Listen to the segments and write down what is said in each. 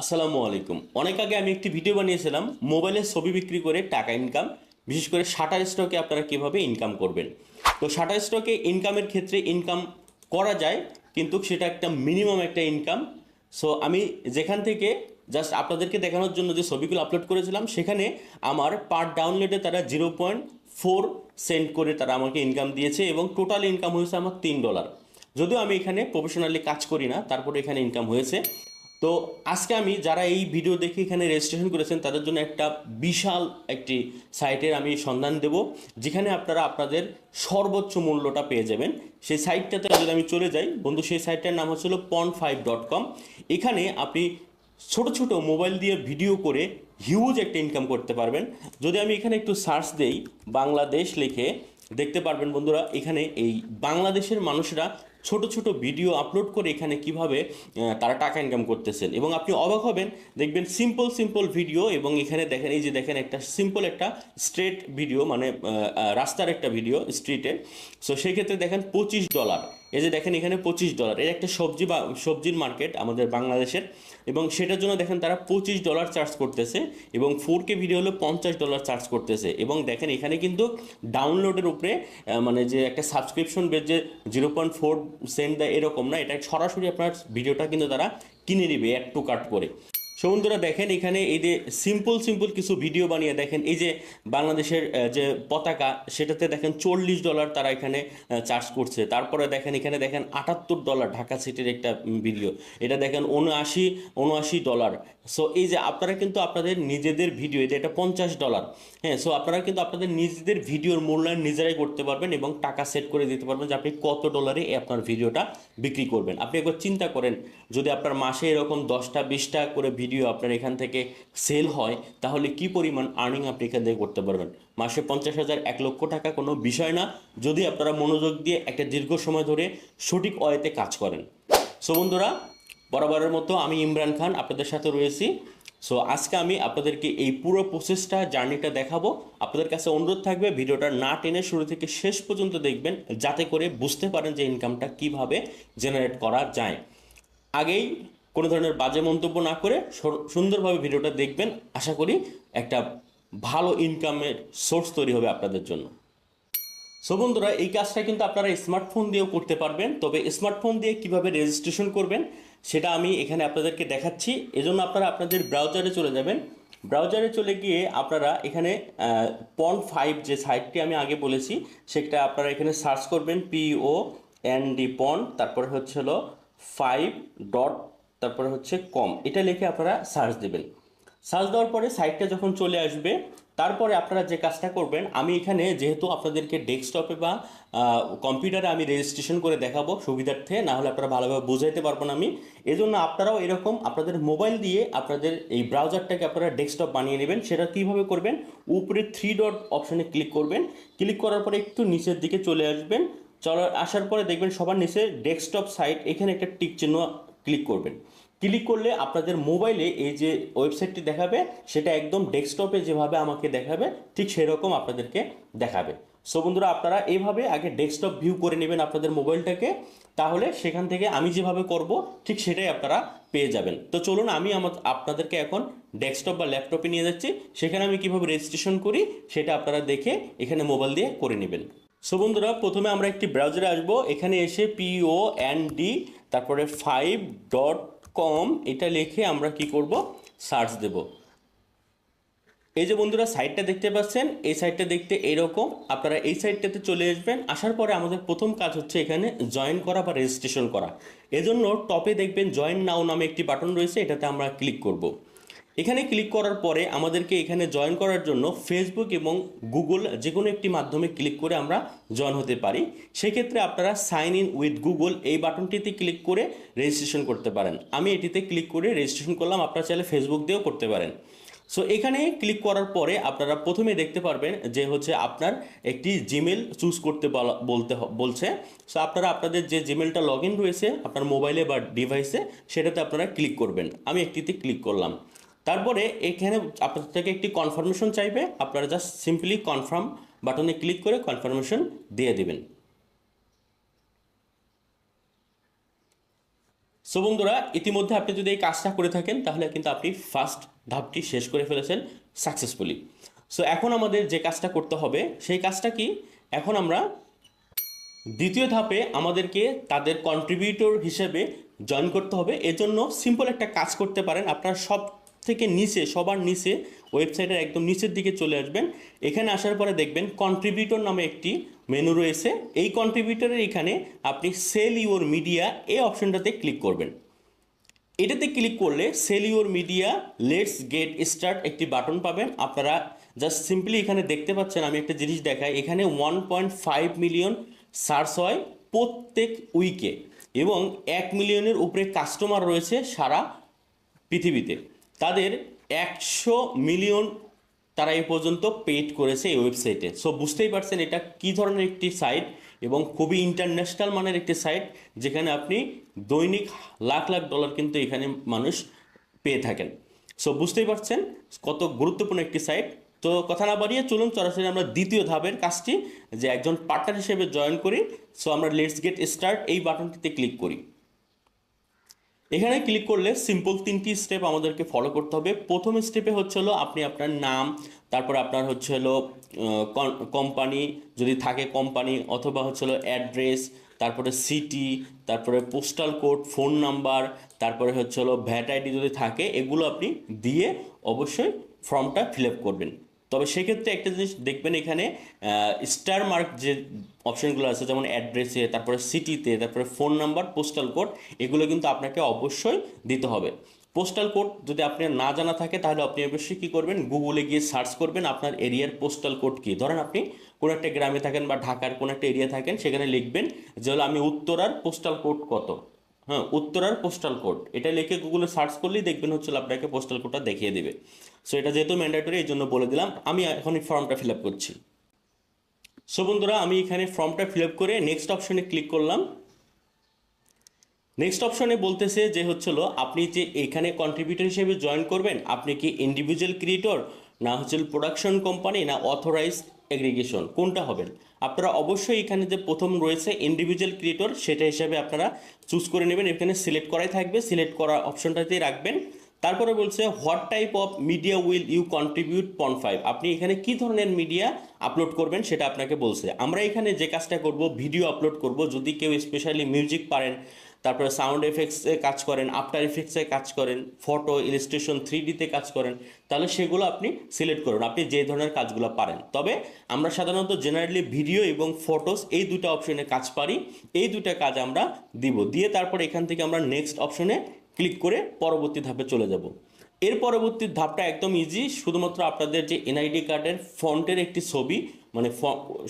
আসসালামু আলাইকুম। অনেক আগে আমি একটি ভিডিও বানিয়েছিলাম মোবাইলের ছবি বিক্রি করে টাকা ইনকাম বিশেষ করে শাটার স্টকে আপনারা কীভাবে ইনকাম করবেন। তো শাটার স্টকে ইনকামের ক্ষেত্রে ইনকাম করা যায়, কিন্তু সেটা একটা মিনিমাম একটা ইনকাম সো আমি যেখান থেকে জাস্ট আপনাদেরকে দেখানোর জন্য যে ছবিগুলো আপলোড করেছিলাম, সেখানে আমার পার ডাউনলোডে তারা জিরো পয়েন্ট ফোর সেন্ট করে তারা আমাকে ইনকাম দিয়েছে এবং টোটাল ইনকাম হয়েছে আমার তিন ডলার যদিও আমি এখানে প্রফেশনালি কাজ করি না, তারপরে এখানে ইনকাম হয়েছে। তো আজকে আমি যারা এই ভিডিও দেখে এখানে রেজিস্ট্রেশন করেছেন, তাদের জন্য একটা বিশাল একটি সাইটের আমি সন্ধান দেব, যেখানে আপনারা আপনাদের সর্বোচ্চ মূল্যটা পেয়ে যাবেন। সেই সাইটটাতে যদি আমি চলে যাই, বন্ধু, সেই সাইটটার নাম হচ্ছিল পন ফাইভ ডট কম এখানে আপনি ছোট ছোট মোবাইল দিয়ে ভিডিও করে হিউজ একটা ইনকাম করতে পারবেন। যদি আমি এখানে একটু সার্চ দেই, বাংলাদেশ লিখে, দেখতে পারবেন বন্ধুরা, এখানে এই বাংলাদেশের মানুষরা ছোট ছোট ভিডিও আপলোড করে এখানে কীভাবে তারা টাকা ইনকাম করতেছেন। এবং আপনি অবাক হবেন, দেখবেন সিম্পল সিম্পল ভিডিও এবং এখানে দেখেন, এই যে দেখেন একটা সিম্পল একটা স্ট্রেট ভিডিও মানে রাস্তার একটা ভিডিও স্ট্রিটে সো সেই ক্ষেত্রে দেখেন পঁচিশ ডলার এই যে দেখেন এখানে পঁচিশ ডলার এর একটা সবজি বা, সবজির মার্কেট আমাদের বাংলাদেশের। এবং সেটার জন্য দেখেন তারা পঁচিশ ডলার চার্জ করতেছে এবং ফোর কে ভিডিও হলো পঞ্চাশ ডলার চার্জ করতেছে। এবং দেখেন এখানে কিন্তু ডাউনলোডের উপরে মানে যে একটা সাবস্ক্রিপশন বেড যে জিরো পয়েন্ট ফোর সেন্ট দেয় এরকম না, এটা সরাসরি আপনার ভিডিওটা কিন্তু তারা কিনে নেবে অ্যাড টু কাট করে। সো বন্ধুরা দেখেন, এখানে এই যে সিম্পল সিম্পল কিছু ভিডিও বানিয়ে দেখেন, এই যে বাংলাদেশের যে পতাকা, সেটাতে দেখেন চল্লিশ ডলার তারা এখানে চার্জ করছে। তারপরে দেখেন, এখানে দেখেন আটাত্তর ডলার ঢাকা সিটির একটা ভিডিও এটা দেখেন উনআশি উনআশি ডলার সো এই যে আপনারা কিন্তু আপনাদের নিজেদের ভিডিও এটা এটা পঞ্চাশ ডলার হ্যাঁ সো আপনারা কিন্তু আপনাদের নিজেদের ভিডিওর মূল্যায়ন নিজেরাই করতে পারবেন এবং টাকা সেট করে দিতে পারবেন যে আপনি কত ডলারে আপনার ভিডিওটা বিক্রি করবেন। আপনি একবার চিন্তা করেন, যদি আপনার মাসে এরকম দশটা, বিশটা করে ভিডিও আপনার এখান থেকে সেল হয়, তাহলে কি পরিমাণ আর্নিং আপনি এখান থেকে করতে পারবেন? মাসে পঞ্চাশ হাজার, এক লক্ষ টাকা কোনো বিষয় না, যদি আপনারা মনোযোগ দিয়ে একটা দীর্ঘ সময় ধরে সঠিক ওয়েতে কাজ করেন। সো বন্ধুরা, বরাবরের মতো আমি ইমরান খান আপনাদের সাথে রয়েছি। সো আজকে আমি আপনাদেরকে এই পুরো প্রসেসটা জার্নিটা দেখাবো। আপনাদের কাছে অনুরোধ থাকবে, ভিডিওটা না টেনে শুরু থেকে শেষ পর্যন্ত দেখবেন, যাতে করে বুঝতে পারেন যে ইনকামটা কীভাবে জেনারেট করা যায়। আগেই কোনো ধরনের বাজে মন্তব্য না করে সুন্দরভাবে ভিডিওটা দেখবেন। আশা করি একটা ভালো ইনকামের সোর্স তৈরি হবে আপনাদের জন্য। সো বন্ধুরা, এই কাজটা কিন্তু আপনারা স্মার্টফোন দিয়েও করতে পারবেন। তবে স্মার্টফোন দিয়ে কীভাবে রেজিস্ট্রেশন করবেন, সেটা আমি এখানে আপনাদেরকে দেখাচ্ছি। এজন্য আপনারা আপনাদের ব্রাউজারে চলে যাবেন। ব্রাউজারে চলে গিয়ে আপনারা এখানে পন ফাইভ যে সাইটটি আমি আগে বলেছি, সেটা আপনারা এখানে সার্চ করবেন পিও এন ডি পন। তারপরে হচ্ছে হলো ফাইভ ডট তারপরে হচ্ছে কম। এটা লিখে আপনারা সার্চ দেবেন। সার্চ দেওয়ার পরে সাইটটা যখন চলে আসবে, তারপরে আপনারা যে কাজটা করবেন, আমি এখানে যেহেতু আপনাদেরকে ডেস্কটপে বা কম্পিউটারে আমি রেজিস্ট্রেশন করে দেখাবো সুবিধার্থে, না হলে আপনারা ভালোভাবে বুঝাইতে পারব না আমি। এজন্য আপনারাও এরকম আপনাদের মোবাইল দিয়ে আপনাদের এই ব্রাউজারটাকে আপনারা ডেস্কটপ বানিয়ে নেবেন। সেটা কীভাবে করবেন? উপরে থ্রি ডট অপশানে ক্লিক করবেন। ক্লিক করার পরে একটু নিচের দিকে চলে আসবেন। চলার, আসার পরে দেখবেন সবার নিচে ডেস্কটপ সাইট এখানে একটা টিক চিহ্ন ক্লিক করবেন। ক্লিক করলে আপনাদের মোবাইলে এই যে ওয়েবসাইটটি দেখাবে, সেটা একদম ডেস্কটপে যেভাবে আমাকে দেখাবে, ঠিক সেরকম আপনাদেরকে দেখাবে। সো বন্ধুরা, আপনারা এইভাবে আগে ডেস্কটপ ভিউ করে নেবেন আপনাদের মোবাইলটাকে, তাহলে সেখান থেকে আমি যেভাবে করব, ঠিক সেটাই আপনারা পেয়ে যাবেন। তো চলুন, আমি আমার, আপনাদেরকে এখন ডেস্কটপ বা ল্যাপটপে নিয়ে যাচ্ছি। সেখানে আমি কীভাবে রেজিস্ট্রেশন করি, সেটা আপনারা দেখে এখানে মোবাইল দিয়ে করে নেবেন। সো বন্ধুরা, প্রথমে আমরা একটি ব্রাউজারে আসব। এখানে এসে পিও এন ডি তারপরে ফাইভ ডট কম, এটা লিখে আমরা কি করব? সার্চ দেব। এই যে বন্ধুরা সাইডটা দেখতে পাচ্ছেন, এই সাইডটা দেখতে এরকম। আপনারা এই সাইডটাতে চলে আসবেন, আসার পরে আমাদের প্রথম কাজ হচ্ছে এখানে জয়েন করা বা রেজিস্ট্রেশন করা। এজন্য টপে দেখবেন জয়েন নাও নামে একটি বাটন রয়েছে, এটাতে আমরা ক্লিক করব। এখানে ক্লিক করার পরে আমাদেরকে এখানে জয়েন করার জন্য ফেসবুক এবং গুগল যে কোনো একটি মাধ্যমে ক্লিক করে আমরা জয়েন হতে পারি। সেক্ষেত্রে আপনারা সাইন ইন উইথ গুগল এই বাটনটিতে ক্লিক করে রেজিস্ট্রেশন করতে পারেন। আমি এটিতে ক্লিক করে রেজিস্ট্রেশন করলাম, আপনারা চাইলে ফেসবুক দিয়েও করতে পারেন। সো এখানে ক্লিক করার পরে আপনারা প্রথমে দেখতে পারবেন যে হচ্ছে আপনার একটি জিমেল চুজ করতে বলা- বলতে বলছে। সো আপনারা আপনাদের যে জিমেলটা লগ রয়েছে, আপনার মোবাইলে বা ডিভাইসে সেটাতে আপনারা ক্লিক করবেন। আমি একটিতে ক্লিক করলাম। তারপরে এখানে আপনাদের থেকে একটি কনফার্মেশন চাইবে। আপনারা জাস্ট সিম্পলি কনফার্ম বাটনে ক্লিক করে কনফার্মেশন দিয়ে দেবেন। সো বন্ধুরা, ইতিমধ্যে আপনি যদি এই কাজটা করে থাকেন, তাহলে কিন্তু আপনি ফার্স্ট ধাপটি শেষ করে ফেলেছেন সাকসেসফুলি সো এখন আমাদের যে কাজটা করতে হবে, সেই কাজটা কি? এখন আমরা দ্বিতীয় ধাপে আমাদেরকে তাদের কন্ট্রিবিউটর হিসেবে জয়েন করতে হবে। এজন্য সিম্পল একটা কাজ করতে পারেন। আপনার সব থেকে নিচে, সবার নিচে ওয়েবসাইটের একদম নিচের দিকে চলে আসবেন। এখানে আসার পরে দেখবেন কন্ট্রিবিউটর নামে একটি মেনু রয়েছে। এই কন্ট্রিবিউটরের এখানে আপনি সেল ইউর মিডিয়া এই অপশনটাতে ক্লিক করবেন। এটাতে ক্লিক করলে sell your media let's get start একটি বাটন পাবেন। আপনারা জাস্ট সিম্পলি এখানে দেখতে পাচ্ছেন, আমি একটা জিনিস দেখাই। এখানে one point five million search হয় প্রত্যেক উইকে এবং এক মিলিয়নের উপরে কাস্টমার রয়েছে সারা পৃথিবীতে। তাদের একশো মিলিয়ন তারা এ পর্যন্ত পেড করেছে এই ওয়েবসাইটে। সো বুঝতেই পারছেন এটা কী ধরনের একটি সাইট এবং খুবই ইন্টারন্যাশনাল মানের একটি সাইট যেখানে আপনি দৈনিক লাখ লাখ ডলার কিন্তু এখানে মানুষ পেয়ে থাকেন। সো বুঝতেই পারছেন কত গুরুত্বপূর্ণ একটি সাইট। তো, কথা না বাড়িয়ে চলুন, সরাসরি আমরা দ্বিতীয় ধাপের কাজটি, যে একজন পার্টনার হিসেবে জয়েন করি। সো আমরা লেটস গেট স্টার্ট এই বাটনটিতে ক্লিক করি। এখানে ক্লিক করলে সিম্পল তিনটি স্টেপ আমাদেরকে ফলো করতে হবে। প্রথম স্টেপে হচ্ছে হলো আপনি আপনার নাম, তারপর আপনার হচ্ছে হলো কোম্পানি যদি থাকে কোম্পানি অথবা হচ্ছে হলো অ্যাড্রেস তারপরে সিটি তারপরে পোস্টাল কোড ফোন নাম্বার তারপরে হচ্ছে হলো ভ্যাট আইডি যদি থাকে, এগুলো আপনি দিয়ে অবশ্যই ফর্মটা ফিল আপ করবেন। তবে সেক্ষেত্রে একটা জিনিস দেখবেন এখানে স্টার মার্ক যে অপশনগুলো আছে, যেমন অ্যাড্রেসে তারপরে সিটিতে তারপরে ফোন নাম্বার পোস্টাল কোড এগুলো কিন্তু আপনাকে অবশ্যই দিতে হবে। পোস্টাল কোড যদি আপনার না জানা থাকে, তাহলে আপনি অবশ্যই কী করবেন? গুগলে গিয়ে সার্চ করবেন আপনার এরিয়ার পোস্টাল কোড কী। ধরেন আপনি কোনো একটা গ্রামে থাকেন বা ঢাকার কোনো একটা এরিয়া থাকেন, সেখানে লিখবেন যে হলো আমি উত্তরার পোস্টাল কোড কত। হ্যাঁ উত্তরার পোস্টাল কোড এটা লিখে গুগলে সার্চ করলেই দেখবেন হচ্ছে আপনাকে পোস্টাল কোডটা দেখিয়ে দেবে। সো এটা যেহেতু ম্যান্ডেটরি এই জন্য বলে দিলাম, আমি এখন এই ফর্মটা ফিল আপ করছি। সো বন্ধুরা, আমি এখানে ফর্মটা ফিল আপ করে নেক্সট অপশনে ক্লিক করলাম। নেক্সট অপশনে বলতেছে যে হচ্ছিল আপনি যে এখানে কন্ট্রিবিউটর হিসেবে জয়েন করবেন, আপনি কি ইন্ডিভিজুয়াল ক্রিয়েটর না হচ্ছে প্রোডাকশন কোম্পানি না অথরাইজ এগ্রিগেশন কোনটা হবেন? আপনারা অবশ্যই এখানে যে প্রথম রয়েছে ইন্ডিভিজুয়াল ক্রিয়েটর সেটা হিসাবে আপনারা চুজ করে নেবেন। এখানে সিলেক্ট করাই থাকবে। সিলেক্ট করা অপশনটাতেই রাখবেন। তারপরে বলছে what type of media will you contribute pond five আপনি এখানে কি ধরনের মিডিয়া আপলোড করবেন সেটা আপনাকে বলছে। আমরা এখানে যে কাজটা করব ভিডিও আপলোড করব। যদি কেউ স্পেশালি মিউজিক পারেন তারপরে সাউন্ড এফেক্টসে কাজ করেন আফটার এফেক্টসে কাজ করেন ফটো ইলাস্ট্রেশন থ্রি ডিতে কাজ করেন, তাহলে সেগুলো আপনি সিলেক্ট করুন, আপনি যে ধরনের কাজগুলো পারেন। তবে আমরা সাধারণত জেনারেলি ভিডিও এবং ফটোস এই দুটো অপশনে কাজ পারি, এই দুটো কাজ আমরা দিব। দিয়ে তারপর এখান থেকে আমরা নেক্সট অপশনে ক্লিক করে পরবর্তী ধাপে চলে যাব। এর পরবর্তী ধাপটা একদম ইজি শুধুমাত্র আপনাদের যে এনআইডি কার্ডের ফন্টের একটি ছবি মানে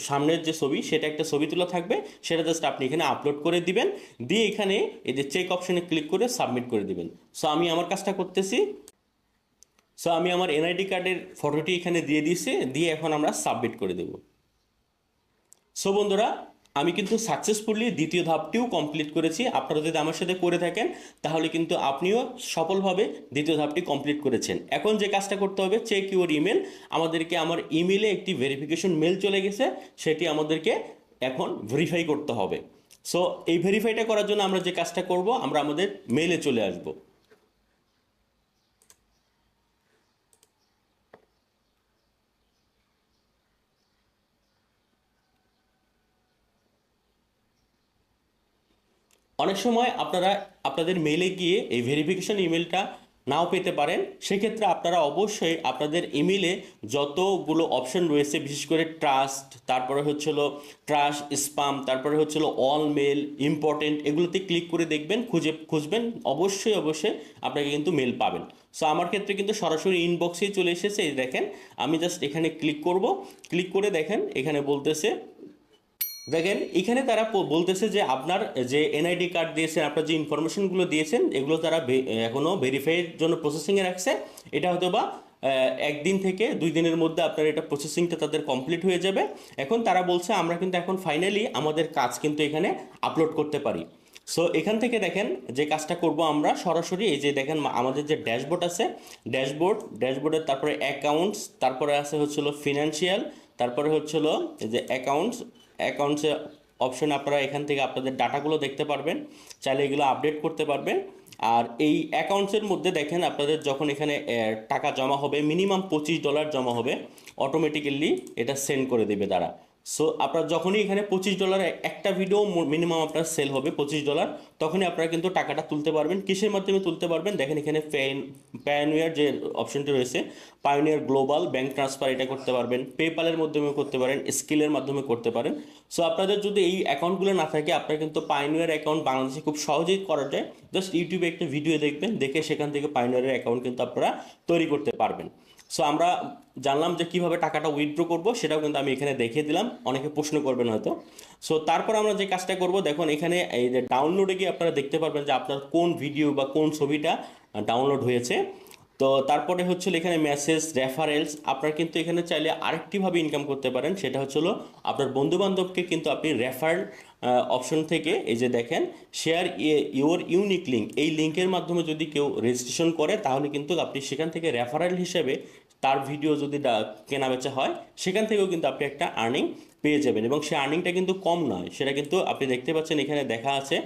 সামনের যে ছবি, সেটা একটা ছবি তোলা থাকবে, সেটা জাস্ট আপনি এখানে আপলোড করে দিবেন, দিয়ে এখানে এই যে চেক অপশনে ক্লিক করে সাবমিট করে দিবেন। সো আমি আমার কাজটা করতেছি। সো আমি আমার এনআইডি কার্ডের ফটোটি এখানে দিয়ে দিয়েছি, দিয়ে এখন আমরা সাবমিট করে দেব। সো বন্ধুরা আমি কিন্তু সাকসেসফুলি দ্বিতীয় ধাপটিও কমপ্লিট করেছি। আপনারা যদি আমার সাথে করে থাকেন, তাহলে কিন্তু আপনিও সফলভাবে দ্বিতীয় ধাপটি কমপ্লিট করেছেন। এখন যে কাজটা করতে হবে চেক ইউর ইমেল আমাদেরকে আমার ইমেলে একটি ভেরিফিকেশন মেল চলে গেছে, সেটি আমাদেরকে এখন ভেরিফাই করতে হবে। সো এই ভেরিফাইটা করার জন্য আমরা যে কাজটা করব, আমরা আমাদের মেলে চলে আসব। অনেক সময় আপনারা আপনাদের মেলে গিয়ে এই ভেরিফিকেশন ইমেলটা নাও পেতে পারেন। সেক্ষেত্রে আপনারা অবশ্যই আপনাদের ইমেলে যতগুলো অপশন রয়েছে, বিশেষ করে ট্রাস্ট তারপরে হচ্ছিল ট্রাস্ট স্পাম তারপরে হচ্ছিল অল মেল ইম্পর্টেন্ট এগুলোতে ক্লিক করে দেখবেন, খুঁজে, খুঁজবেন, অবশ্যই অবশ্যই আপনাকে কিন্তু মেল পাবেন। সো আমার ক্ষেত্রে কিন্তু সরাসরি ইনবক্সেই চলে এসেছে দেখেন, আমি জাস্ট এখানে ক্লিক করব। ক্লিক করে দেখেন, এখানে বলতেছে দেখেন, এখানে তারা বলতেছে যে আপনার যে এনআইডি কার্ড দিয়েছেন, আপনার যে ইনফরমেশনগুলো দিয়েছেন, এগুলো তারা এখনও ভেরিফাইয়ের জন্য প্রসেসিংয়ে রাখছে। এটা হয়তো বা একদিন থেকে দুই দিনের মধ্যে আপনার এটা প্রসেসিংটা তাদের কমপ্লিট হয়ে যাবে। এখন তারা বলছে, আমরা কিন্তু এখন ফাইনালি আমাদের কাজ কিন্তু এখানে আপলোড করতে পারি। সো এখান থেকে দেখেন যে কাজটা করব আমরা সরাসরি, এই যে দেখেন আমাদের যে ড্যাশবোর্ড আছে ড্যাশবোর্ড ড্যাশবোর্ডের তারপরে অ্যাকাউন্টস তারপরে আছে হচ্ছিল ফিনান্সিয়াল তারপরে হচ্ছিল যে অ্যাকাউন্টস অ্যাকাউন্টসে অপশন আপনারা এখান থেকে আপনাদের ডাটাগুলো দেখতে পারবেন, চাইলে এগুলো আপডেট করতে পারবেন। আর এই অ্যাকাউন্টসের মধ্যে দেখেন আপনাদের যখন এখানে টাকা জমা হবে মিনিমাম পঁচিশ ডলার জমা হবে অটোমেটিক্যালি এটা সেন্ড করে দেবে তারা। সো আপনার যখনই এখানে পঁচিশ ডলার একটা ভিডিও মিনিমাম আপনার সেল হবে, পঁচিশ ডলার তখনই আপনারা কিন্তু টাকাটা তুলতে পারবেন। কিসের মাধ্যমে তুলতে পারবেন? দেখেন এখানে প্যান প্যানিয়ার যে অপশনটি রয়েছে পায়োনিয়ার গ্লোবাল ব্যাঙ্ক ট্রান্সফার এটা করতে পারবেন। পেপালের মাধ্যমে করতে পারেন স্কিলের মাধ্যমে করতে পারেন। সো আপনাদের যদি এই অ্যাকাউন্টগুলো না থাকে, আপনারা কিন্তু পায়োনিয়ার অ্যাকাউন্ট বাংলাদেশে খুব সহজেই করা যায়। জাস্ট ইউটিউবে একটা ভিডিও দেখবেন, দেখে সেখান থেকে পায়োনিয়ারের অ্যাকাউন্ট কিন্তু আপনারা তৈরি করতে পারবেন। সো আমরা জানলাম যে কীভাবে টাকাটা উইথড্রো করব, সেটাও কিন্তু আমি এখানে দেখিয়ে দিলাম। অনেকে প্রশ্ন করবেন হয়তো। সো তারপর আমরা যে কাজটা করব, দেখুন, এখানে এই যে ডাউনলোডে গিয়ে আপনারা দেখতে পারবেন যে আপনার কোন ভিডিও বা কোন ছবিটা ডাউনলোড হয়েছে। তো তারপরে হচ্ছে এখানে মেসেজ রেফারেলস আপনারা কিন্তু এখানে চাইলে আরেকটিভাবে ইনকাম করতে পারেন। সেটা হচ্ছে হলো আপনার বন্ধু বান্ধবকে কিন্তু আপনি রেফার অপশন থেকে এই যে দেখেন শেয়ার ইওর ইউনিক লিঙ্ক এই লিঙ্কের মাধ্যমে যদি কেউ রেজিস্ট্রেশন করে, তাহলে কিন্তু আপনি সেখান থেকে রেফারেল হিসেবে তার ভিডিও যদি কেনা বেচা হয়, সেখান থেকেও কিন্তু আপনি একটা আর্নিং পেয়ে যাবেন। এবং সেই আর্নিংটা কিন্তু কম নয়, সেটা কিন্তু আপনি দেখতে পাচ্ছেন, এখানে দেখা আছে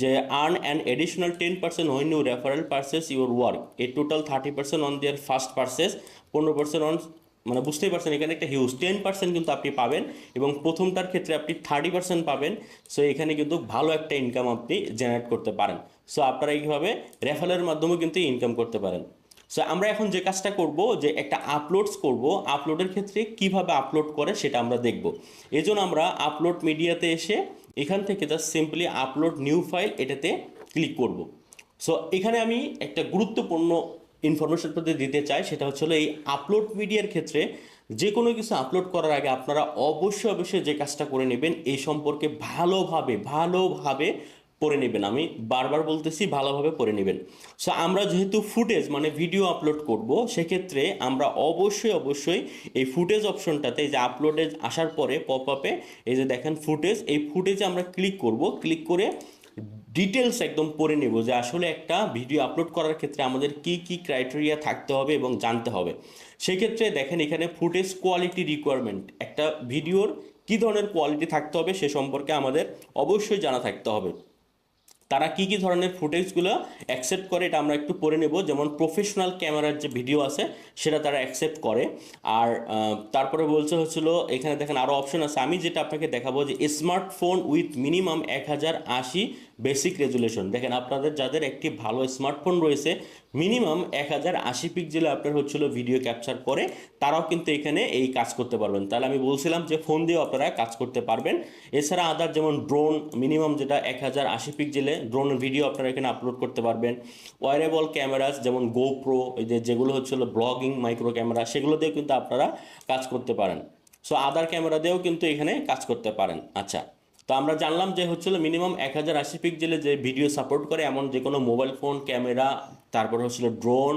যে earn an additional ten percent when you referral purchase your work a total thirty percent on their first purchase পনেরো পার্সেন্ট অন মানে বুঝতেই পারছেন, এখানে একটা হিউজ টেন পার্সেন্ট কিন্তু আপনি পাবেন এবং প্রথমটার ক্ষেত্রে আপনি থার্টি পার্সেন্ট পাবেন। সো এখানে কিন্তু ভালো একটা ইনকাম আপনি জেনারেট করতে পারেন। সো আপনারা এইভাবে রেফারেলের মাধ্যমে কিন্তু ইনকাম করতে পারেন। সো আমরা এখন যে কাজটা করব, যে একটা আপলোডস করব আপলোডের ক্ষেত্রে কীভাবে আপলোড করে সেটা আমরা দেখব। এই জন্য আমরা আপলোড মিডিয়াতে এসে এখান থেকে just simply upload new file এটাতে ক্লিক করব। সো এখানে আমি একটা গুরুত্বপূর্ণ ইনফরমেশন আপনাদের দিতে চাই সেটা হচ্ছে এই আপলোড মিডিয়ার ক্ষেত্রে যে কোনো কিছু আপলোড করার আগে আপনারা অবশ্যই অবশ্যই যে কাজটা করে নেবেন এই সম্পর্কে ভালোভাবে ভালোভাবে পড়ে নেবেন। আমি বারবার বলতেছি, ভালোভাবে পড়ে নেবেন। সো আমরা যেহেতু ফুটেজ মানে ভিডিও আপলোড করব, সেক্ষেত্রে আমরা অবশ্যই অবশ্যই এই ফুটেজ অপশনটাতে যে আপলোডে আসার পরে পপ আপে এই যে দেখেন ফুটেজ এই ফুটেজে আমরা ক্লিক করব। ক্লিক করে ডিটেলস একদম পড়ে নেব যে আসলে একটা ভিডিও আপলোড করার ক্ষেত্রে আমাদের কি কি ক্রাইটেরিয়া থাকতে হবে এবং জানতে হবে। সেক্ষেত্রে দেখেন এখানে ফুটেজ কোয়ালিটি রিকোয়ারমেন্ট একটা ভিডিওর কী ধরনের কোয়ালিটি থাকতে হবে সে সম্পর্কে আমাদের অবশ্যই জানা থাকতে হবে। তারা কি কি ধরনের ফুটেজগুলো অ্যাকসেপ্ট করে এটা আমরা একটু পড়ে নেব। যেমন প্রফেশনাল ক্যামেরার যে ভিডিও আছে, সেটা তারা অ্যাকসেপ্ট করে। আর তারপরে বলছে হচ্ছিল, এখানে দেখেন আরও অপশন আছে। আমি যেটা আপনাকে দেখাবো যে স্মার্টফোন উইথ মিনিমাম এক হাজার আশি বেসিক রেজুলেশন। দেখেন, আপনাদের যাদের একটি ভালো স্মার্টফোন রয়েছে, মিনিমাম এক হাজার আশি পিক্সেলে আপনার হচ্ছিল ভিডিও ক্যাপচার করে, তারাও কিন্তু এখানে এই কাজ করতে পারবেন। তাহলে আমি বলছিলাম যে, ফোন দিয়েও আপনারা কাজ করতে পারবেন। এছাড়া আদার যেমন ড্রোন মিনিমাম যেটা এক হাজার আশি পিক্সেলে ড্রোন ভিডিও আপনারা এখানে আপলোড করতে পারবেন। ওয়ারেবল ক্যামেরাস যেমন গোপ্রো এই যে যেগুলো হচ্ছিল ব্লগিং মাইক্রো ক্যামেরা সেগুলো দিয়েও কিন্তু আপনারা কাজ করতে পারেন। সো আদার ক্যামেরা দিয়েও কিন্তু এখানে কাজ করতে পারেন। আচ্ছা। তো আমরা জানলাম যে হচ্ছিল মিনিমাম এক হাজার আশি পিক্সেলে যে ভিডিও সাপোর্ট করে এমন যে কোনো মোবাইল ফোন ক্যামেরা তারপর হচ্ছিল ড্রোন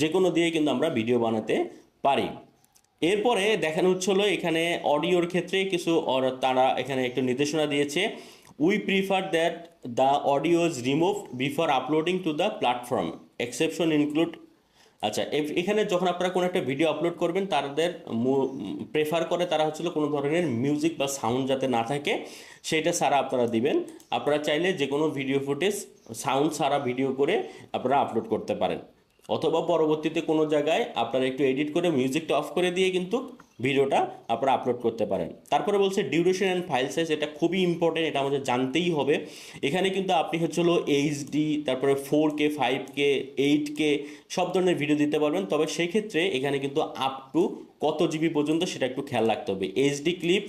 যে কোনো দিয়ে কিন্তু আমরা ভিডিও বানাতে পারি। এরপরে দেখানো হচ্ছিল এখানে অডিওর ক্ষেত্রে কিছু তারা এখানে একটু নির্দেশনা দিয়েছে we prefer that the audio is remove before uploading to the platform exception include আচ্ছা এখানে যখন আপনারা কোনো একটা ভিডিও আপলোড করবেন, তাদের প্রেফার করে তারা হচ্ছিল কোনো ধরনের মিউজিক বা সাউন্ড যাতে না থাকে সেটা সারা আপনারা দিবেন। আপনারা চাইলে যে কোনো ভিডিও ফুটেজ সাউন্ড সারা ভিডিও করে আপনারা আপলোড করতে পারেন। অথবা পরবর্তীতে কোনো জায়গায় আপনারা একটু এডিট করে মিউজিকটা অফ করে দিয়ে কিন্তু ভিডিওটা আপনারা আপলোড করতে পারেন। তারপরে বলছে ডিউরেশন অ্যান্ড ফাইল সাইজ এটা খুবই ইম্পর্টেন্ট এটা আমাদের জানতেই হবে। এখানে কিন্তু আপনি হচ্ছে হলো এইচডি তারপরে four K five K eight K সব ধরনের ভিডিও দিতে পারবেন। তবে সেই ক্ষেত্রে এখানে কিন্তু আপ টু কত জিবি পর্যন্ত সেটা একটু খেয়াল রাখতে হবে। HD clip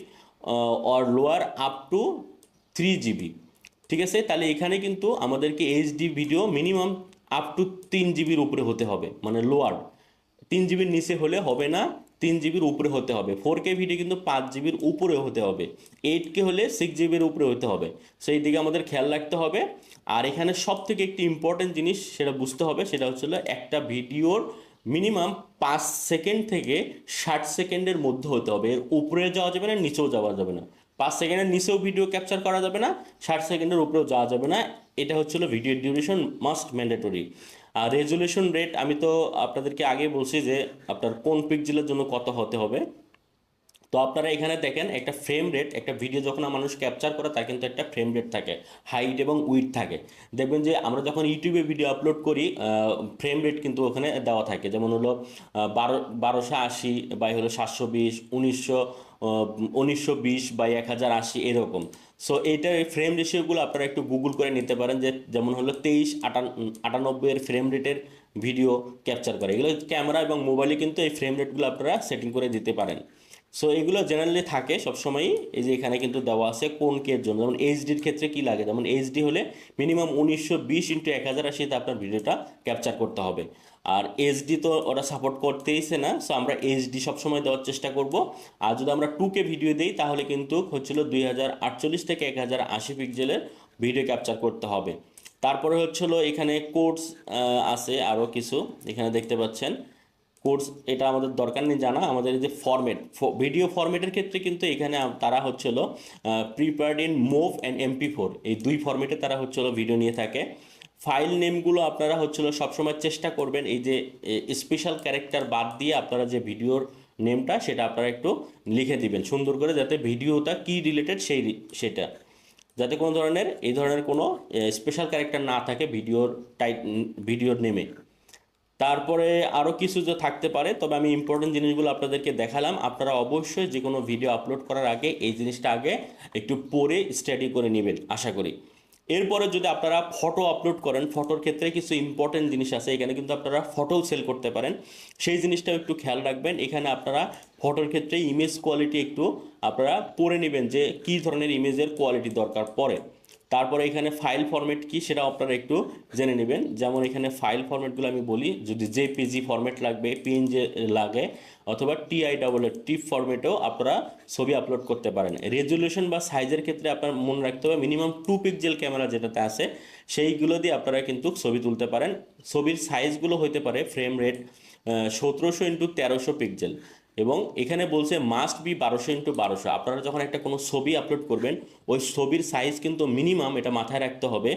or lower up to three GB ঠিক আছে? তাহলে এখানে কিন্তু আমাদেরকে HD video minimum up to তিন জিবির উপরে হতে হবে মানে লোয়ার তিন জিবির নিচে হলে হবে না তিন জিবির উপরে হতে হবে। ফোর কে ভিডিও কিন্তু পাঁচ জিবির উপরে হতে হবে। এইট কে হলে সিক্স জিবির উপরে হতে হবে। সেই দিকে আমাদের খেয়াল রাখতে হবে। আর এখানে সব থেকে একটি ইম্পর্টেন্ট জিনিস সেটা বুঝতে হবে, সেটা হচ্ছে হলো একটা ভিডিওর মিনিমাম পাঁচ সেকেন্ড থেকে ষাট সেকেন্ডের মধ্যে হতে হবে। এর উপরে যাওয়া যাবে না, নিচেও যাওয়া যাবে না। পাঁচ সেকেন্ডের নিচেও ভিডিও ক্যাপচার করা যাবে না, ষাট সেকেন্ডের উপরেও যাওয়া যাবে না। এটা হচ্ছিল ভিডিও ডিউরেশন মাস্ট ম্যান্ডেটরি আর রেজুলেশন রেট আমি তো আপনাদেরকে আগে বলছি যে আপনার কোন পিক্সেলের জন্য কত হতে হবে। তো আপনারা এখানে দেখেন, একটা ফ্রেম রেট একটা ভিডিও যখন মানুষ ক্যাপচার করে, তার কিন্তু একটা ফ্রেম রেট থাকে হাইট এবং উইথ থাকে। দেখবেন যে আমরা যখন ইউটিউবে ভিডিও আপলোড করি ফ্রেম রেট কিন্তু ওখানে দেওয়া থাকে। যেমন হলো বারো, বারোশো আশি বা হলো সাতশো বিশ, উনিশশো উনিশশো বিশ বা এক হাজার আশি, এরকম। সো এইটার ফ্রেম রেশিওগুলো আপনারা একটু গুগল করে নিতে পারেন যে, যেমন হলো তেইশ, আটান আটানব্বইয়ের ফ্রেম রেটের ভিডিও ক্যাপচার করে। এগুলো ক্যামেরা এবং মোবাইলে কিন্তু এই ফ্রেম রেটগুলো আপনারা সেটিং করে দিতে পারেন। সো এগুলো জেনারেলি থাকে সবসময়ই। এই যে এখানে কিন্তু দেওয়া আছে কোন কের জন্য। যেমন এইচডির ক্ষেত্রে কি লাগে? যেমন এইচডি হলে মিনিমাম উনিশশো বিশ ইন্টু এক হাজার আশিতে আপনার ভিডিওটা ক্যাপচার করতে হবে। আর এইচডি তো ওরা সাপোর্ট করতেইছে না সো আমরা এইচডি সবসময় দেওয়ার চেষ্টা করব। আর যদি আমরা টু কে ভিডিও দিই, তাহলে কিন্তু হচ্ছিল দুই হাজার আটচল্লিশ থেকে এক হাজার আশি পিক্সেলের ভিডিও ক্যাপচার করতে হবে। তারপরে হচ্ছিল এখানে কোর্স আছে আরও কিছু, এখানে দেখতে পাচ্ছেন। কোর্স এটা আমাদের দরকার নেই জানা, আমাদের যে ফরম্যাট ভিডিও ফরম্যাটের ক্ষেত্রে কিন্তু এখানে তারা হচ্ছিল prepared in MOV and MP four এই দুই ফরম্যাটে তারা হচ্ছিল ভিডিও নিয়ে থাকে। ফাইল নেমগুলো আপনারা হচ্ছিল সবসময় চেষ্টা করবেন এই যে স্পেশাল ক্যারেক্টার বাদ দিয়ে আপনারা যে ভিডিওর নেমটা সেটা আপনারা একটু লিখে দিবেন। সুন্দর করে যাতে ভিডিওটা কি রিলেটেড সেই সেটা। যাতে কোনো ধরনের, এই ধরনের কোনো স্পেশাল ক্যারেক্টার না থাকে ভিডিওর টাইট ভিডিওর নেমে। তারপরে আরও কিছু যে থাকতে পারে, তবে আমি ইম্পর্টেন্ট জিনিসগুলো আপনাদেরকে দেখালাম। আপনারা অবশ্যই যে কোনো ভিডিও আপলোড করার আগে এই জিনিসটা আগে একটু পড়ে স্টাডি করে নেবেন, আশা করি। এরপরে যদি আপনারা ফটো আপলোড করেন ফটোর ক্ষেত্রে কিছু ইম্পর্টেন্ট জিনিস আছে, এখানে কিন্তু আপনারা ফটোও সেল করতে পারেন। সেই জিনিসটাও একটু খেয়াল রাখবেন, এখানে আপনারা ফটোর ক্ষেত্রে ইমেজ কোয়ালিটি একটু আপনারা পরে নেবেন যে কী ধরনের ইমেজের কোয়ালিটি দরকার পড়ে। তারপরে এখানে ফাইল ফরম্যাট কি সেটা আপনারা একটু জেনে নেবেন। যেমন এখানে ফাইল ফরম্যাটগুলো আমি বলি, যদি জেপিজি ফরম্যাট লাগবে পিএনজি লাগে, অথবা টিআই ডাবল টিপ ফরম্যাটেও আপনারা ছবি আপলোড করতে পারেন। রেজলিউশন বা সাইজের ক্ষেত্রে আপনার মনে রাখতে হবে মিনিমাম টু পিক্সেল ক্যামেরা যেটাতে আছে, সেইগুলো দিয়ে আপনারা কিন্তু ছবি তুলতে পারেন। ছবির সাইজগুলো হতে পারে ফ্রেম রেট সতেরোশো ইন্টু তেরোশো পিক্সেল এবং এখানে বলছে মাস্ট বি বারোশো ইন্টু বারোশো। আপনারা যখন একটা কোনো ছবি আপলোড করবেন, ওই ছবির সাইজ কিন্তু মিনিমাম এটা মাথায় রাখতে হবে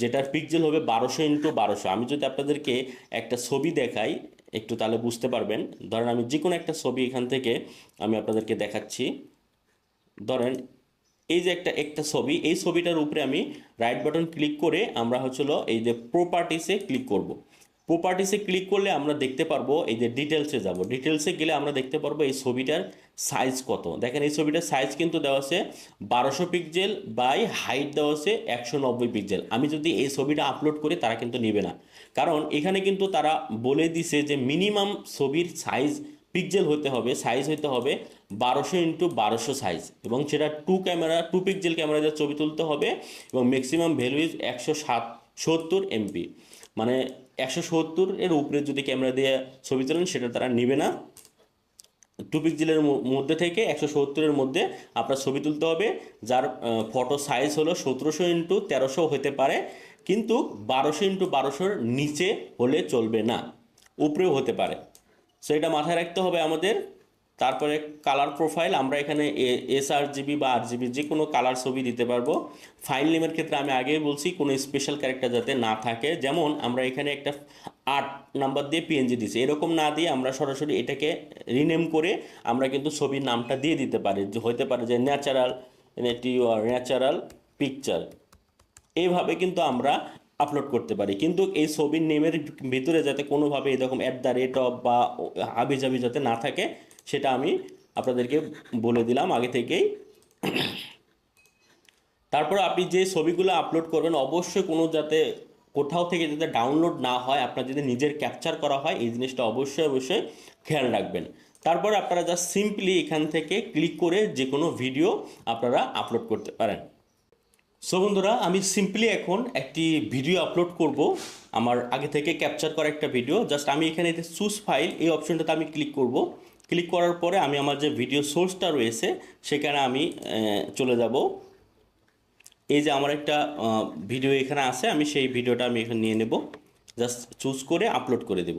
যেটার পিক্সেল হবে বারোশো ইন্টু বারোশো। আমি যদি আপনাদেরকে একটা ছবি দেখাই, একটু তাহলে বুঝতে পারবেন। ধরেন আমি যে কোনো একটা ছবি এখান থেকে আমি আপনাদেরকে দেখাচ্ছি। ধরেন, এই যে একটা একটা ছবি, এই ছবিটার উপরে আমি রাইট বাটন ক্লিক করে আমরা হচ্ছিল এই যে প্রপার্টিসে ক্লিক করব। প্রপার্টিসে ক্লিক করলে আমরা দেখতে পারব এই যে ডিটেলসে যাব। ডিটেলসে গেলে আমরা দেখতে পারব এই ছবিটার সাইজ কত। দেখেন এই ছবিটার সাইজ কিন্তু দেওয়া আছে বারোশো পিক্সেল বাই হাইট দেওয়া আছে একশো নব্বই পিক্সেল আমি যদি এই ছবিটা আপলোড করি তারা কিন্তু নেবে না। কারণ এখানে কিন্তু তারা বলে দিছে যে মিনিমাম ছবির সাইজ পিক্সেল হতে হবে সাইজ হতে হবে বারোশো ইন্টু বারোশো সাইজ এবং সেটা to camera to pixel camera দিয়ে ছবি তুলতে হবে এবং ম্যাক্সিমাম ভ্যালু ইজ একশো সাত, সত্তর এমপি মানে একশো সত্তর এর উপরে যদি ক্যামেরা দিয়ে ছবি তোলেন, সেটা তারা নেবে না। টু পিক্সেলের মধ্যে থেকে একশো সত্তরের মধ্যে আপনার ছবি তুলতে হবে। যার ফটো সাইজ হলো সতেরোশো ইন্টু তেরোশো হতে পারে, কিন্তু বারোশো ইন্টু বারোশোর নিচে হলে চলবে না, উপরেও হতে পারে। সো এটা মাথায় রাখতে হবে আমাদের। তারপরে কালার প্রোফাইল আমরা এখানে এস আর জিবি বা আর জিবি যে কোনো কালার ছবি দিতে পারব। ফাইল নেমের ক্ষেত্রে আমি আগেই বলছি, কোনো স্পেশাল ক্যারেক্টার যাতে না থাকে। যেমন আমরা এখানে একটা আট নাম্বার দিয়ে পিএনজি দিচ্ছি এরকম না দিয়ে আমরা সরাসরি এটাকে রিনেম করে আমরা কিন্তু ছবির নামটা দিয়ে দিতে পারি। হতে পারে যে ন্যাচারাল এটি ন্যাচারাল পিকচার এইভাবে কিন্তু আমরা আপলোড করতে পারি। কিন্তু এই ছবির নেমের ভিতরে যাতে কোনোভাবে এরকম অ্যাট দ্য রেট অফ বা হাবি যাতে না থাকে সেটা আমি আপনাদেরকে বলে দিলাম আগে থেকেই। তারপর আপনি যে ছবিগুলো আপলোড করবেন, অবশ্যই কোনো যাতে কোথাও থেকে যাতে ডাউনলোড না হয়, আপনার যদি নিজের ক্যাপচার করা হয়, এই জিনিসটা অবশ্যই অবশ্যই খেয়াল রাখবেন। তারপর আপনারা জাস্ট সিম্পলি এখান থেকে ক্লিক করে যে কোনো ভিডিও আপনারা আপলোড করতে পারেন। সো বন্ধুরা, আমি সিম্পলি এখন একটি ভিডিও আপলোড করব। আমার আগে থেকে ক্যাপচার করা একটা ভিডিও জাস্ট আমি এখানে চুজ ফাইল এই অপশনটাতে আমি ক্লিক করব। ক্লিক করার পরে আমি আমার যে ভিডিও সোর্সটা রয়েছে, সেখানে আমি চলে যাব। এই যে আমার একটা ভিডিও এখানে আছে, আমি সেই ভিডিওটা আমি এখানে নিয়ে নেব। জাস্ট চুজ করে আপলোড করে দেব।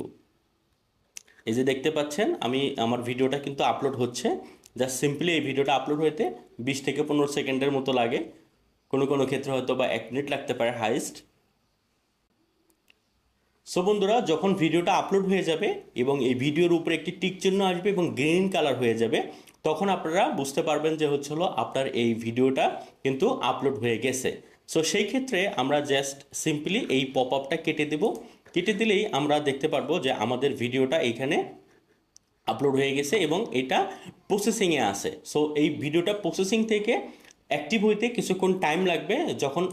এই যে দেখতে পাচ্ছেন, আমি আমার ভিডিওটা কিন্তু আপলোড হচ্ছে। জাস্ট সিম্পলি এই ভিডিওটা আপলোড হতে বিশ থেকে পনেরো সেকেন্ডের মতো লাগে। কোনো কোনো ক্ষেত্রে হয়তো বা এক মিনিট লাগতে পারে হাইস্ট। সো বন্ধুরা, যখন ভিডিওটা আপলোড হয়ে যাবে এবং এই ভিডিওর উপরে একটি টিক চিহ্ন আসবে এবং গ্রিন কালার হয়ে যাবে, তখন আপনারা বুঝতে পারবেন যে হচ্ছে হলো আপনার এই ভিডিওটা কিন্তু আপলোড হয়ে গেছে। সো সেই ক্ষেত্রে আমরা জাস্ট সিম্পলি এই পপ আপটা কেটে দেব। কেটে দিলেই আমরা দেখতে পারব যে আমাদের ভিডিওটা এইখানে আপলোড হয়ে গেছে এবং এটা প্রসেসিংয়ে আছে। সো এই ভিডিওটা প্রসেসিং থেকে অ্যাক্টিভ হইতে কিছুক্ষণ টাইম লাগবে। যখন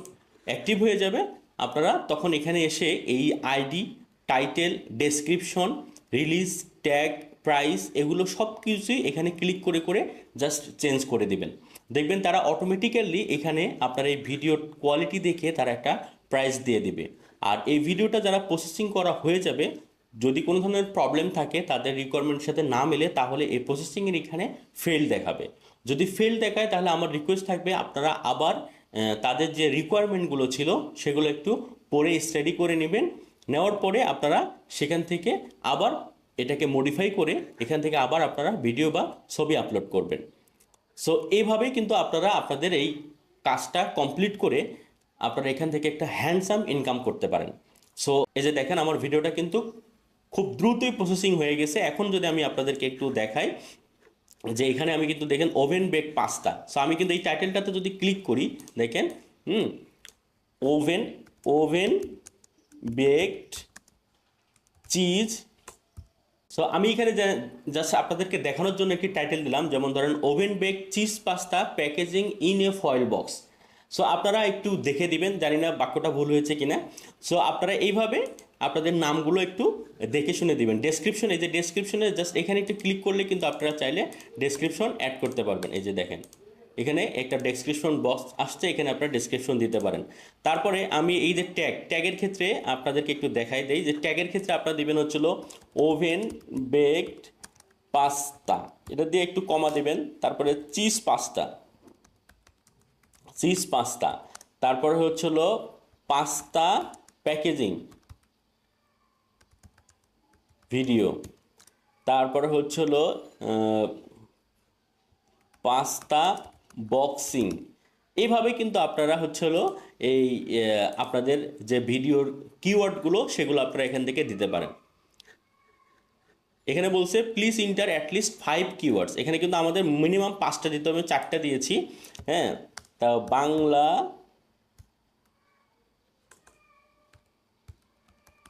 অ্যাক্টিভ হয়ে যাবে আপনারা তখন এখানে এসে এই ID, title, description, release, tag, price এগুলো সব কিছুই এখানে ক্লিক করে করে জাস্ট চেঞ্জ করে দিবেন। দেখবেন তারা অটোমেটিক্যালি এখানে আপনার এই ভিডিওর কোয়ালিটি দেখে তারা একটা প্রাইস দিয়ে দেবে। আর এই ভিডিওটা যারা প্রসেসিং করা হয়ে যাবে, যদি কোনো ধরনের প্রবলেম থাকে, তাদের রিকোয়ারমেন্টের সাথে না মেলে, তাহলে এই প্রসেসিংয়ের এখানে ফেল দেখাবে। যদি ফেল দেখায়, তাহলে আমার রিকোয়েস্ট থাকবে আপনারা আবার তাদের যে রিকোয়ারমেন্টগুলো ছিল, সেগুলো একটু পরে স্টাডি করে নেবেন। নেওয়ার পরে আপনারা সেখান থেকে আবার এটাকে মডিফাই করে এখান থেকে আবার আপনারা ভিডিও বা ছবি আপলোড করবেন। সো এইভাবেই কিন্তু আপনারা আপনাদের এই কাজটা কমপ্লিট করে আপনারা এখান থেকে একটা হ্যান্ডসাম ইনকাম করতে পারেন। সো এই যে দেখেন, আমার ভিডিওটা কিন্তু খুব দ্রুতই প্রসেসিং হয়ে গেছে। এখন যদি আমি আপনাদেরকে একটু দেখাই যে এখানে আমি কিন্তু দেখেন ওভেন বেক পাস্তা। সো আমি কিন্তু এই টাইটেলটাতে যদি ক্লিক করি, দেখেন, হুম, oven oven baked cheese. So আমি এখানে জাস্ট আপনাদেরকে দেখানোর জন্য একটি টাইটেল দিলাম, যেমন ধরেন oven bake cheese pasta packaging in a foil box. So আপনারা একটু দেখে দিবেন, জানি না বাক্যটা ভুল হয়েছে কিনা। সো আপনারা এইভাবে আপনাদের নামগুলো একটু দেখে শুনে দিবেন। ডেসক্রিপশন এই যে ডেসক্রিপশনে জাস্ট এখানে একটু ক্লিক করলে কিন্তু আপনারা চাইলে ডেসক্রিপশন অ্যাড করতে পারবেন। এই যে দেখেন, এখানে একটা ডেসক্রিপশন বক্স আসছে, এখানে আপনারা ডেসক্রিপশন দিতে পারেন। তারপরে আমি এই যে ট্যাগ ট্যাগের ক্ষেত্রে আপনাদেরকে একটু দেখাই দেই যে ট্যাগের ক্ষেত্রে আপনারা দিবেন হচ্ছিল ওভেন বেকড পাস্তা এটা দিয়ে একটু কমা দিবেন, তারপরে চিজ পাস্তা চিজ পাস্তা তারপরে হচ্ছিল পাস্তা প্যাকেজিং ভিডিও তারপরে হচ্ছে হচ্ছিল পাস্তা বক্সিং। এইভাবে কিন্তু আপনারা হচ্ছে হলো এই আপনাদের যে ভিডিওর কিওয়ার্ডগুলো সেগুলো আপনারা এখান থেকে দিতে পারেন। এখানে বলছে please enter at least five keywords এখানে কিন্তু আমাদের মিনিমাম পাঁচটা দিতে হবে, চারটা দিয়েছি হ্যাঁ? তা বাংলা,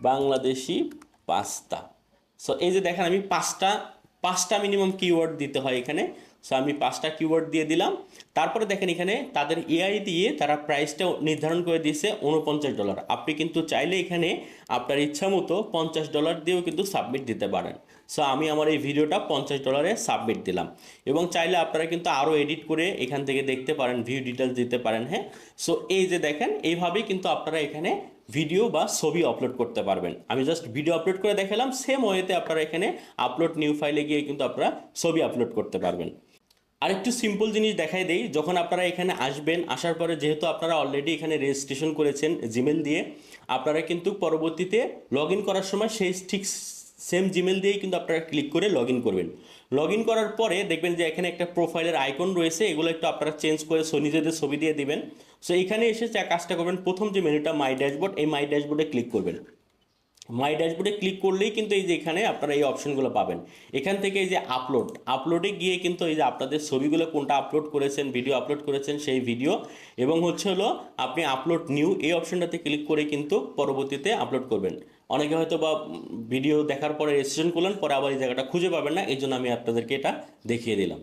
বাংলাদেশি পাস্তা। সো এই যে দেখেন, আমি পাঁচটা পাঁচটা মিনিমাম কিওয়ার্ড দিতে হয় এখানে। সো আমি পাঁচটা কিওয়ার্ড দিয়ে দিলাম। তারপরে দেখেন এখানে তাদের এআই দিয়ে তারা প্রাইসটা নির্ধারণ করে দিয়েছে উনপঞ্চাশ ডলার আপনি কিন্তু চাইলে এখানে আপনার ইচ্ছা মতো পঞ্চাশ ডলার দিয়েও কিন্তু সাবমিট দিতে পারেন। সো আমি আমার এই ভিডিওটা পঞ্চাশ ডলারে সাবমিট দিলাম। এবং চাইলে আপনারা কিন্তু আরও এডিট করে এখান থেকে দেখতে পারেন ভিউ ডিটেলস দিতে পারেন হ্যাঁ? সো এই যে দেখেন, এইভাবেই কিন্তু আপনারা এখানে ভিডিও বা ছবি আপলোড করতে পারবেন। আমি জাস্ট ভিডিও আপলোড করে দেখালাম সেম ওয়েতে আপনারা এখানে আপলোড নিউ ফাইলে গিয়ে কিন্তু আপনারা ছবি আপলোড করতে পারবেন। আরেকটু সিম্পল জিনিস দেখাই দেই, যখন আপনারা এখানে আসবেন, আসার পরে যেহেতু আপনারা অলরেডি এখানে রেজিস্ট্রেশন করেছেন জিমেল দিয়ে, আপনারা কিন্তু পরবর্তীতে লগ করার সময় সেই ঠিক সেম জিমেল দিয়েই কিন্তু আপনারা ক্লিক করে লগ করবেন। লগ করার পরে দেখবেন যে এখানে একটা প্রোফাইলের আইকন রয়েছে, এগুলো একটু আপনারা চেঞ্জ করে নিজেদের ছবি দিয়ে দিবেন। সো এখানে এসে যা কাজটা করবেন, প্রথম যে মেনুটা মাই ড্যাশবোর্ড এই মাই ড্যাশবোর্ডে ক্লিক করবেন। মাই ড্যাশবোর্ডে ক্লিক করলেই কিন্তু এই যে এখানে আপনারা এই অপশনগুলো পাবেন। এখান থেকে এই যে আপলোড আপলোডে গিয়ে কিন্তু এই যে আপনাদের ছবিগুলো কোনটা আপলোড করেছেন ভিডিও আপলোড করেছেন সেই ভিডিও এবং হচ্ছে হলো আপনি আপলোড নিউ এই অপশনটাতে ক্লিক করে কিন্তু পরবর্তীতে আপলোড করবেন। অনেকে হয়তো বা ভিডিও দেখার পরে রেজিস্ট্রেশন করলেন, পরে আবার এই জায়গাটা খুঁজে পাবেন না, এই জন্য আমি আপনাদেরকে এটা দেখিয়ে দিলাম।